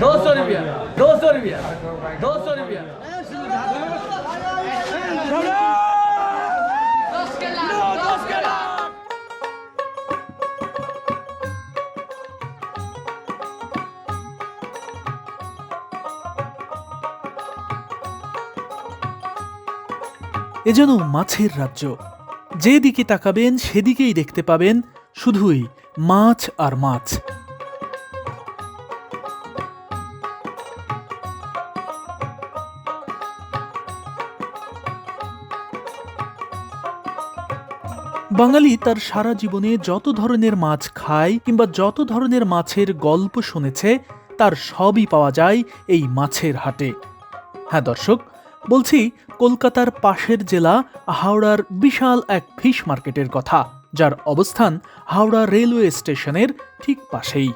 दो सौ रुपया दो सौ रुपया दो सौ रुपया এ যেন মাছের রাজ্য যেদিকে তাকাবেন সেদিকেই দেখতে পাবেন শুধুই মাছ আর মাছ বাঙালি তার সারা জীবনে যত ধরনের মাছ খায় কিংবা যত ধরনের মাছের গল্প শুনেছে, তার সবই পাওয়া যায় এই মাছের হাটে। হ্যাঁ দর্শক, বলছি কলকাতার পাশের জেলা হাওড়ার বিশাল এক ফিশ মার্কেটের কথা, যার অবস্থান হাওড়া রেলওয়ে স্টেশনের ঠিক পাশেই।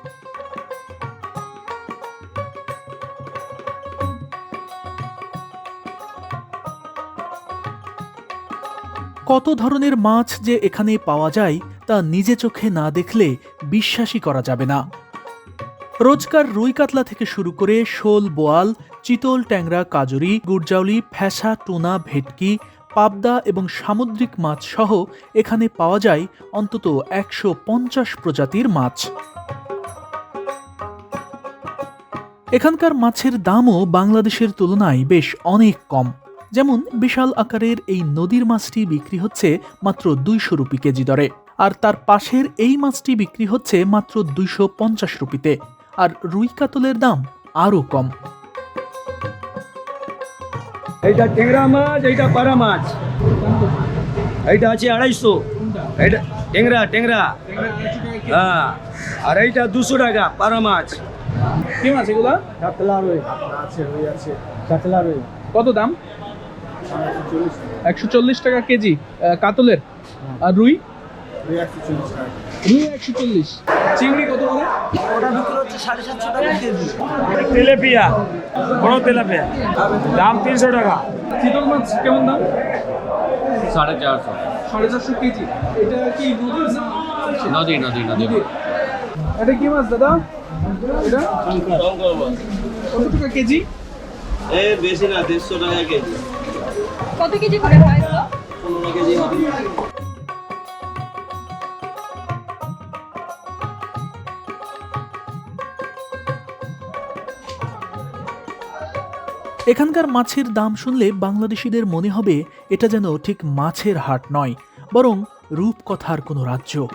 কত ধরনের মাছ যে এখানে পাওয়া যায় তা নিজে চোখে না দেখলে বিশ্বাসই করা যাবে না। রোজকার রুই কাতলা থেকে শুরু করে শোল, বোয়াল, চিতল ট্যাংরা, কাজুরি, গুড়জাউলি ফ্যাসা টুনা, ভেটকি, পাবদা এবং সামুদ্রিক মাছ সহ এখানে পাওয়া যায় অন্তত একশো পঞ্চাশ প্রজাতির মাছ। এখানকার মাছের দামও বাংলাদেশের তুলনায় বেশ অনেক কম। যেমন বিশাল আকারের এই নদীর মাছটি বিক্রি হচ্ছে মাত্র দুইশো রুপি কেজি দরে আর তার পাশের এই মাছটি বিক্রি হচ্ছে মাত্র দুইশো পঞ্চাশ রুপিতে আর রুই কাতলের দাম আরও কম। এইটা টেংরা মাছ এইটা পাড়া মাছ। এইটা আছে আড়াইশো। এইটা টেংরা টেংরা হ্যাঁ আর এইটা দুশো টাকা পাড়া মাছ। কি মাছ এগুলা? কাতলা রয়ে আছে রয়ে আছে কাতলা রয়ে কত দাম? একশো চল্লিশ টাকা কেজি কাতলের। আর রুই? রুই একশো চল্লিশ। চিংড়ি কত করে? তেলেপিয়া বড় তেলাপিয়া। দাম তিনশো টাকা। চিতল মাছ কেমন দাম? সাড়ে চারশো। সাড়ে চারশো কেজি। এটা কি নদী নদী নদী নদীর এটা কি মাছ দাদা? এটা? কত টাকা কেজি? এ বেশি না দেড়শো টাকা কেজি। কত কেজি করে হয় এখানকার মাছের দাম শুনলে বাংলাদেশিদের মনে হবে এটা যেন ঠিক মাছের হাট নয়, বরং রূপকথার কোনো রাজ্য।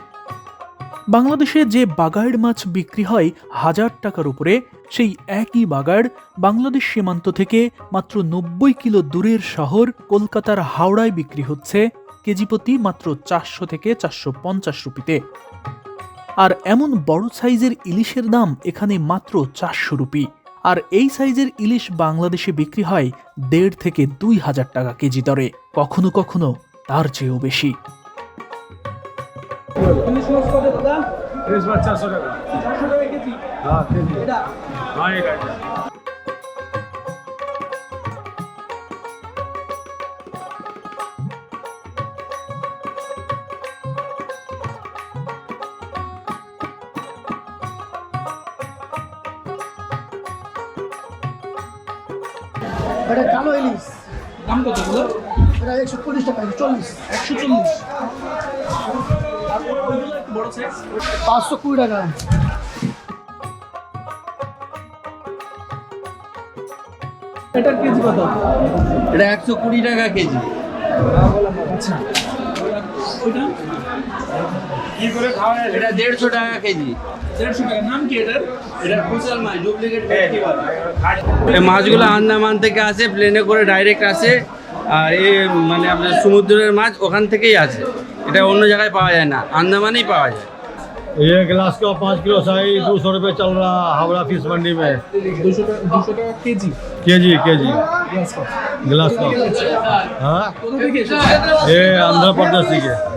বাংলাদেশে যে বাগাইড় মাছ বিক্রি হয় হাজার টাকার উপরে সেই একই বাগাড় বাংলাদেশ সীমান্ত থেকে মাত্র নব্বই কিলো দূরের শহর কলকাতার হাওড়ায় বিক্রি হচ্ছে কেজিপ্রতি মাত্র চারশো থেকে চারশো পঞ্চাশ রুপিতে। আর এমন বড় সাইজের ইলিশের দাম এখানে মাত্র চারশো রুপি। আর এই সাইজের ইলিশ বাংলাদেশে বিক্রি হয় দেড় থেকে দুই হাজার টাকা কেজি দরে। কখনো কখনো তার চেয়েও বেশি। ইলিশ মাছ কত দাদা? তিরিশ মাছ চারশো টাকা। টাকা কেজি? হ্যাঁ কেজি। এটা কালো ইলিশ। দাম কত এগুলো এটা একশো চল্লিশ টাকা চল্লিশ। একশো চল্লিশ। বড় সাইজ পাঁচশো কুড়ি টাকা। এটার কেজি কত? এটা একশো কুড়ি টাকা কেজি। আচ্ছা। ওইটা? কি করে খাওয়া এটা দেড়শো টাকা। কেজি মাছ ডুপ্লিকেট এই মাছগুলো আন্দামান থেকে আসে প্লেনে করে ডাইরেক্ট আসে আর এই মানে আপনার সমুদ্রের মাছ ওখান থেকেই আসে। এটা অন্য জায়গায় পাওয়া যায় না আন্দামানেই পাওয়া যায়। ये गिलास का पाँच किलो साई दो सौ रुपये चल रहा हावड़ा फ़िश मंडी में। के जी के जी के जी गिलास का। हाँ? ये आंध्र प्रदेश के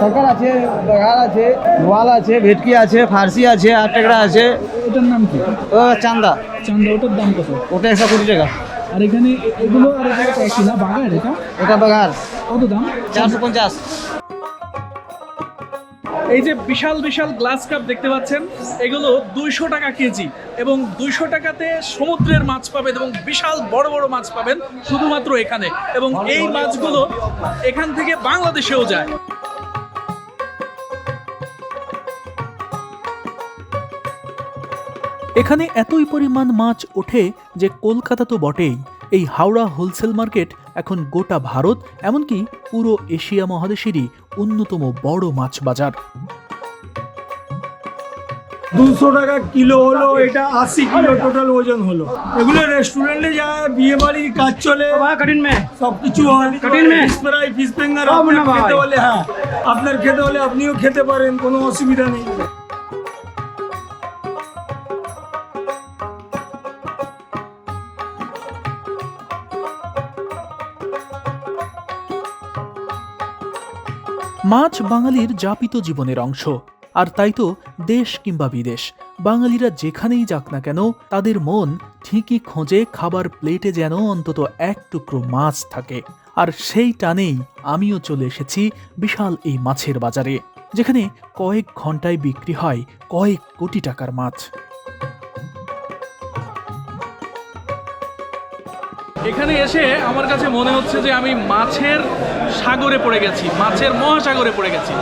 কাকার আছে বাঘার আছে গোয়াল আছে ভেটকি আছে ফার্সি আছে আট টাকা আছে। ওটার নাম কি? ও চান্দা। চান্দা ওটার দাম কত? ওটা একশো কুড়ি টাকা। আর এখানে এগুলো আর এটা একই না বাগান এটা? এটা বাগান কত দাম? চারশো পঞ্চাশ। এই যে বিশাল বিশাল গ্লাস কাপ দেখতে পাচ্ছেন এগুলো দুইশো টাকা কেজি এবং দুইশো টাকাতে সমুদ্রের মাছ পাবেন এবং বিশাল বড় বড় মাছ পাবেন শুধুমাত্র এখানে। এবং এই মাছগুলো এখান থেকে বাংলাদেশেও যায়। এখানে এতই পরিমাণ মাছ ওঠে যে কলকাতা তো বটেই। এই হাওড়া হোলসেল মার্কেট এখন গোটা ভারত এমনকি পুরো এশিয়া মহাদেশেরই অন্যতম বড় মাছ বাজার। দুশো টাকা কিলো হলো এটা আশি কিলো টোটাল ওজন হলো। এগুলো রেস্টুরেন্টে যা বিয়ে বাড়ি কাজ চলে কঠিন মে সব কিছু স্প্রাই ফিস ফিঙ্গার আপনার খেতে হলে হ্যাঁ আপনার খেতে হলে আপনিও খেতে পারেন কোনো অসুবিধা নেই। মাছ বাঙালির যাপিত জীবনের অংশ। আর তাই তো দেশ কিংবা বিদেশ, বাঙালিরা যেখানেই যাক না কেন, তাদের মন ঠিকই খোঁজে খাবার প্লেটে যেন অন্তত এক টুকরো মাছ থাকে। আর সেই টানেই আমিও চলে এসেছি বিশাল এই মাছের বাজারে, যেখানে কয়েক ঘন্টায় বিক্রি হয় কয়েক কোটি টাকার মাছ। এখানে এসে আমার কাছে মনে হচ্ছে যে আমি মাছের সাগরে পড়ে গেছি, মাছের মহাসাগরে পড়ে গেছি।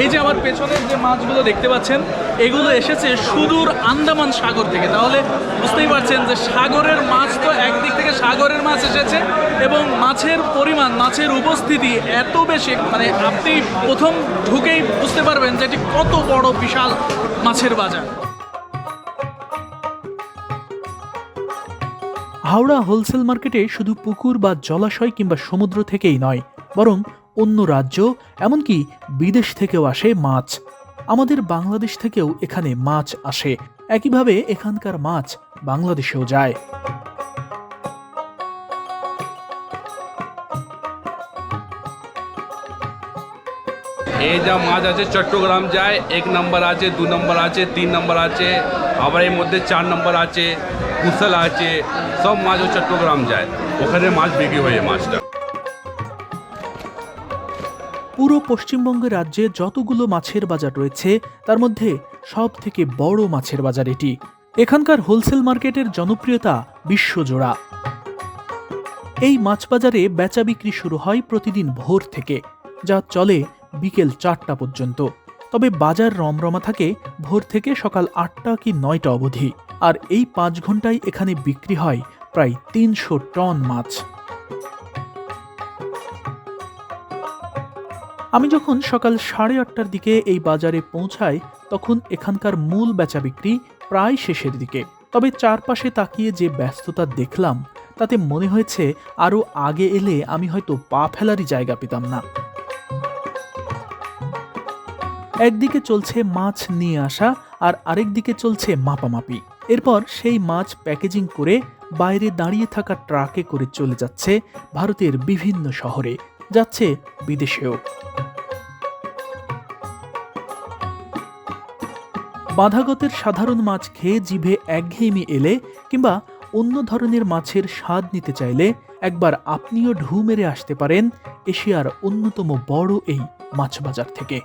এই যে আমার পেছনের যে মাছগুলো দেখতে পাচ্ছেন, এগুলো এসেছে সুদূর আন্দামান সাগর থেকে। তাহলে বুঝতেই পারছেন যে সাগরের মাছ তো একদিক থেকে সাগরের মাছ এসেছে এবং মাছের পরিমাণ, মাছের উপস্থিতি এত বেশি মানে আপনি প্রথম ঢুকেই বুঝতে পারবেন যে এটি কত বড় বিশাল মাছের বাজার। হাওড়া হোলসেল মার্কেটে শুধু পুকুর বা জলাশয় কিংবা সমুদ্র থেকেই নয়, বরং অন্য রাজ্য, এমনকি বিদেশ থেকেও আসে মাছ। আমাদের বাংলাদেশ থেকেও এখানে মাছ আসে। একইভাবে এখানকার মাছ বাংলাদেশেও যায়। এই যা মাছ আছে, চট্টগ্রাম যায়, এক নম্বর আছে, দু নম্বর আছে, তিন নম্বর আছে, আবার এর মধ্যে চার নম্বর আছে, কুশল আছে সব মাছ ও চট্টগ্রাম যায়। ওখানে মাছ বিক্রি হয় মাছটা। পুরো পশ্চিমবঙ্গ রাজ্যে যতগুলো মাছের বাজার রয়েছে, তার মধ্যে সব থেকে বড় মাছের বাজার এটি। এখানকার হোলসেল মার্কেটের জনপ্রিয়তা বিশ্বজোড়া। এই মাছ বাজারে বেচা বিক্রি শুরু হয় প্রতিদিন ভোর থেকে, যা চলে বিকেল চারটা পর্যন্ত। তবে বাজার রমরমা থাকে ভোর থেকে সকাল আটটা কি নয়টা অবধি। আর এই পাঁচ ঘন্টায় এখানে বিক্রি হয় প্রায় তিনশো টন মাছ। আমি যখন সকাল সাড়ে আটটার দিকে এই বাজারে পৌঁছাই, তখন এখানকার মূল বেচা বিক্রি প্রায় শেষের দিকে। তবে চারপাশে তাকিয়ে যে ব্যস্ততা দেখলাম, তাতে মনে হয়েছে আরও আগে এলে আমি হয়তো পা ফেলারই জায়গা পেতাম না। একদিকে চলছে মাছ নিয়ে আসা আর আরেক দিকে চলছে মাপামাপি। এরপর সেই মাছ প্যাকেজিং করে বাইরে দাঁড়িয়ে থাকা ট্রাকে করে চলে যাচ্ছে ভারতের বিভিন্ন শহরে। যাচ্ছে বিদেশেও। বাঁধাগতের সাধারণ মাছ খেয়ে জিভে একঘেয়েমি এলে কিংবা অন্য ধরনের মাছের স্বাদ নিতে চাইলে একবার আপনিও ঢু মেরে আসতে পারেন এশিয়ার অন্যতম বড় এই মাছ বাজার থেকে।